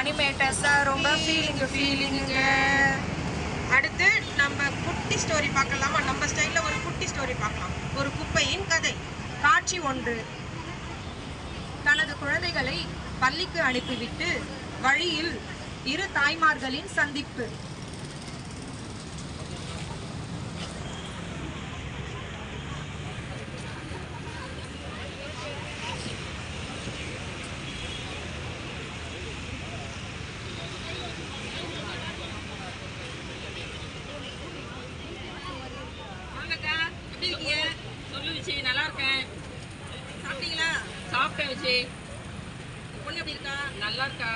அனிமேட்டர்ஸாக ரொம்ப ஃபீலிங்கு ஃபீலிங்குங்க அடுத்து நம்ம குட்டி ஸ்டோரி பார்க்கலாமா? நம்ம ஸ்டைலில் ஒரு குட்டி ஸ்டோரி பார்க்கலாம். ஒரு குப்பையின் கதை. காட்சி ஒன்று. தனது குழந்தைகளை பள்ளிக்கு அனுப்பிவிட்டு வழியில் இரு தாய்மார்களின் சந்திப்பு வாங்கக்கா எப்படி இருக்கீங்க சொல்லு விஜய் நல்லா இருக்கேன் சாப்பிட்டீங்களா சாப்பிட்டேன் விஜய் பொண்ணு எப்படி இருக்கா? நல்லா இருக்கா?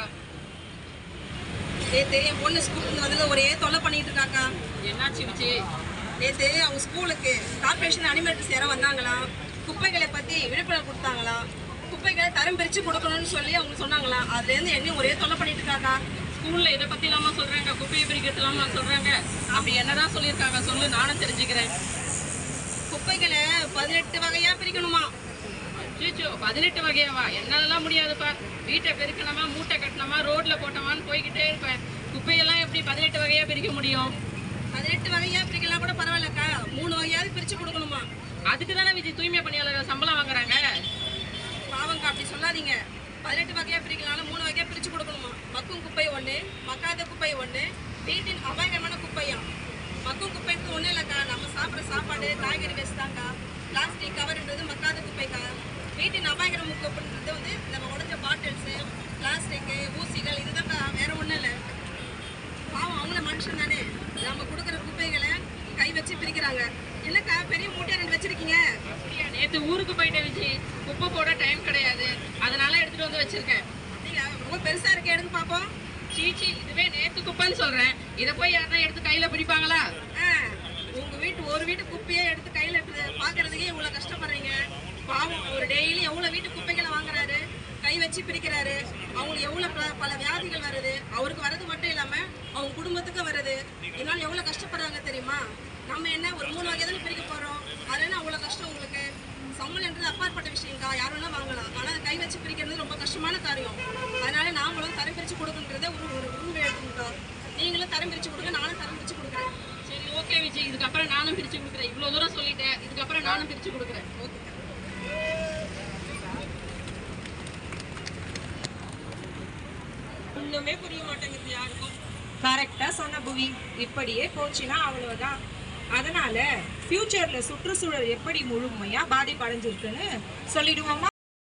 நேற்று என் பொண்ணு ஸ்கூலுக்கு வந்து ஒரே தொல்லை பண்ணிட்டு இருக்காக்கா. என்னாச்சு விஜய் நேற்று அவங்க ஸ்கூலுக்கு கார்பரேஷன் அனிமேட்டர்ஸ் யாரோ வந்தாங்களாம் குப்பைகளை பற்றி விழிப்புணர்வு கொடுத்தாங்களாம் குப்பைகளை தரம் பிரித்து கொடுக்கணும்னு சொல்லி அவங்க சொன்னாங்களாம் அதுலேருந்து என்னையும் ஒரே தொல்லை பண்ணிட்டு இருக்காக்கா. ஸ்கூல்ல இதை பத்தி இல்லாம சொல்றாங்க? குப்பையை பிரிக்கிறது இல்லாம சொல்றாங்க? அப்படி என்னதான் சொல்லியிருக்காங்க? சொல்லு நானும் தெரிஞ்சுக்கிறேன். குப்பைகளை பதினெட்டு வகையாக பிரிக்கணுமா. பதினெட்டு வகையாவா? என்னாலலாம் முடியாதுப்பா. வீட்டை பெருக்கணுமா மூட்டை கட்டணுமா ரோட்ல போட்டோமான்னு போய்கிட்டே இருப்பேன். குப்பையெல்லாம் எப்படி பதினெட்டு வகையா பிரிக்க முடியும்? பதினெட்டு வகையாக பிரிக்கலாம் கூட பரவாயில்லக்கா. மூணு வகையாவது பிரித்து கொடுக்கணுமா? அதுக்கு தானே விஜய் தூய்மை பணியாளர்கள் சம்பளம் வாங்குறாங்க? பாவங்கா அப்படி சொல்லாதீங்க. பதினெட்டு வகையாக பிரிக்கலாம்னு மூணு வகையாக பிரித்து கொடுக்கணுமா? மக்கும் குப்பை ஒன்று மக்காத குப்பை ஒன்று வீட்டின் அபாயகரமான குப்பையா? மக்கும் குப்பைக்கு ஒன்றும் இல்லைக்கா. நம்ம சாப்பிட்ற சாப்பாடு காய்கறி வேஸ்ட் தான்க்கா. பிளாஸ்டிக் கவர்ன்றது மக்காத குப்பைக்கா. வீட்டின் அபாயகர குப்பைன்றது வந்து நம்ம உடைஞ்ச பாட்டில்ஸு பிளாஸ்டிக்கு ஊசிகள் இதுதான்க்கா வேற ஒன்றும் இல்லை. பாவம் அவங்கள மனுஷன் தானே. நம்ம கொடுக்குற குப்பைகளை கை வச்சு பிரிக்கிறாங்க. என்னக்கா பெரிய மூட்டையை ரெண்டு வச்சிருக்கீங்க? நேத்து ஊருக்கு போயிட்டேன் விஜய் குப்பை போட டைம் கிடையாது. அதனால எடுத்துட்டு வந்து வச்சிருக்கேன். ரொம்ப பெருசா இருக்கு எடுத்து பார்ப்போம். சீச்சி இதுவே நேத்து குப்பைன்னு சொல்றேன். இதை போய் யாருன்னா எடுத்து கையில பிடிப்பாங்களா? ஆ, உங்க வீட்டு ஒரு வீட்டு குப்பையே எடுத்து கையில எடுத்து பாக்குறதுக்கே இவ்வளவு கஷ்டப்படுறீங்க. பாவம் ஒரு டெய்லி எவ்வளோ வீட்டு குப்பைகளை வாங்குறாரு கை வச்சு பிரிக்கிறாரு அவங்களுக்கு எவ்வளோ பல- பல வியாதிகள் வருது அவருக்கு வர்றது மட்டும் இல்லாமல் அவங்க குடும்பத்துக்கு வருது. இதனால் எவ்வளோ கஷ்டப்படுறாங்க தெரியுமா? நம்ம என்ன ஒரு மூணு வகை தானே பிரிக்க போகிறோம் அது அவ்வளோ கஷ்டம் உங்களுக்கு? சம்பளம்ன்றது அப்பாற்பட்ட விஷயம்க்கா யாரும் வேணா வாங்கலாம். ஆனால் அதை கை வச்சு பிரிக்கிறது ரொம்ப கஷ்டமான காரியம். அதனால நாமளும் தரம் பிரித்து கொடுக்குன்றத ஒரு ஒரு உரிமை எடுத்துக்கிட்டோம் நீங்களும் தரம் பிரித்து கொடுங்க நானும் தரம் பிரித்து கொடுக்குறேன். சரி ஓகே விஜய். இதுக்கப்புறம் நானும் பிரித்து கொடுக்குறேன். இவ்வளோ தூரம் சொல்லிட்டேன். இதுக்கப்புறம் நானும் பிரித்து கொடுக்குறேன். ஓகே ஒண்ணுமே புரிய மாட்டேங்குது யாருக்கும். கரெக்டா சொன்ன புவி இப்படியே போச்சுன்னா அவ்வளவுதான். அதனால ஃபியூச்சர்ல சுற்றுச்சூழல் எப்படி முழுமையா பாதிப்படைஞ்சிருக்குன்னு சொல்லிடுவோமா?